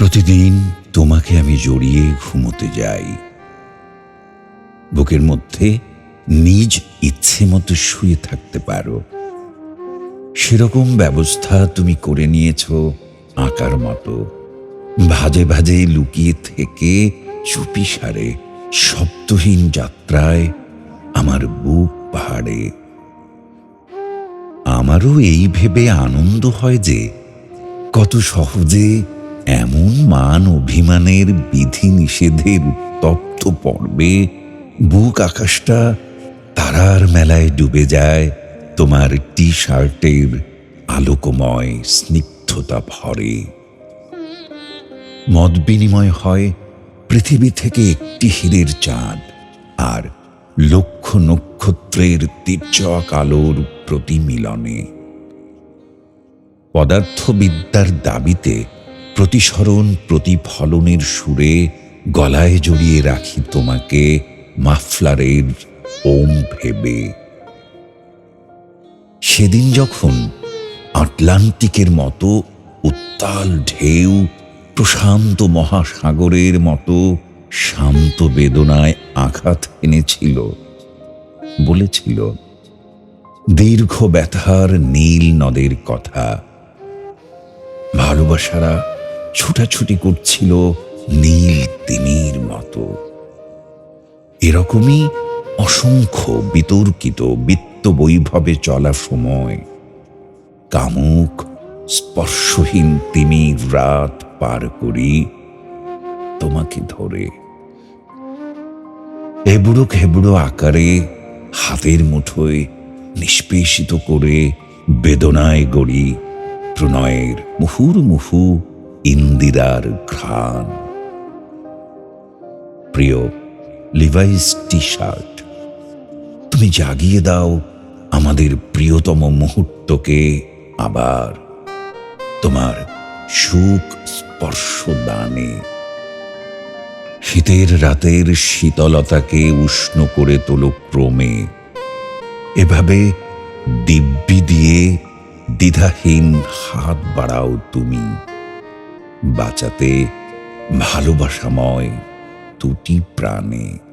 প্রতিদিন তোমাকে আমি জড়িয়ে ঘুমোতে যাই। বুকের মধ্যে নিজ ইচ্ছে মতো শুয়ে থাকতে পারো। সেরকম ব্যবস্থা তুমি করে নিয়েছ আঁকার মতো। ভাজে ভাজে লুকিয়ে থেকে চুপি সারে শব্দহীন যাত্রায় আমার বুক পাহাড়ে। আমারও এই ভেবে আনন্দ হয় যে কত সহজে এমন মান অভিমানের বিধি নিষেধের উত্তপ্ত পর্বে বুক আকাশটা তারার মেলায় ডুবে যায় তোমার টি শার্টের আলোকময় স্নিগ্ধতা ভরে। মত বিনিময় হয় পৃথিবী থেকে একটি হীরের চাঁদ আর লক্ষ নক্ষত্রের তীর্যক আলোর প্রতিমিলনে। পদার্থবিদ্যার দাবিতে প্রতিসরণ প্রতিফলনের সুরে গলায় জড়িয়ে রাখি তোমাকে মাফলারের ওম ভেবে। সেদিন যখন আটলান্টিকের মতো উত্তাল ঢেউ প্রশান্ত মহাসাগরের মতো শান্ত বেদনায় আঘাত এনেছিল, বলেছিল, দীর্ঘ ব্যথার নীল নদের কথা, ভালোবাসারা ছুটাছুটি করছিল নীল তিমির মতো। এরকমই অসংখ্য বিতর্কিত বিত্ত বৈভবে চলা সময়। কামুক স্পর্শহীন তিমির রাত পার করি তোমাকে ধরে। এবুড়ো খেবুড়ো আকারে, হাতের মুঠোয় নিষ্পেষিত করে বেদনায় গড়ি প্রণয়ের মুহুর্মুহু ইন্দিরার ঘ্রাণ। প্রিয় লিভাইস টি শার্ট তুমি জাগিয়ে দাও আমাদের প্রিয়তম মুহূর্তকে আবার তোমার সুখ স্পর্শ দানে। শীতের রাতের শীতলতাকে উষ্ণ করে তোলো ক্রমে। এভাবে দিব্যি দিয়ে দ্বিধাহীন হাত বাড়াও তুমি। বাঁচাতে ভালোবাসাময় দুটি প্রাণে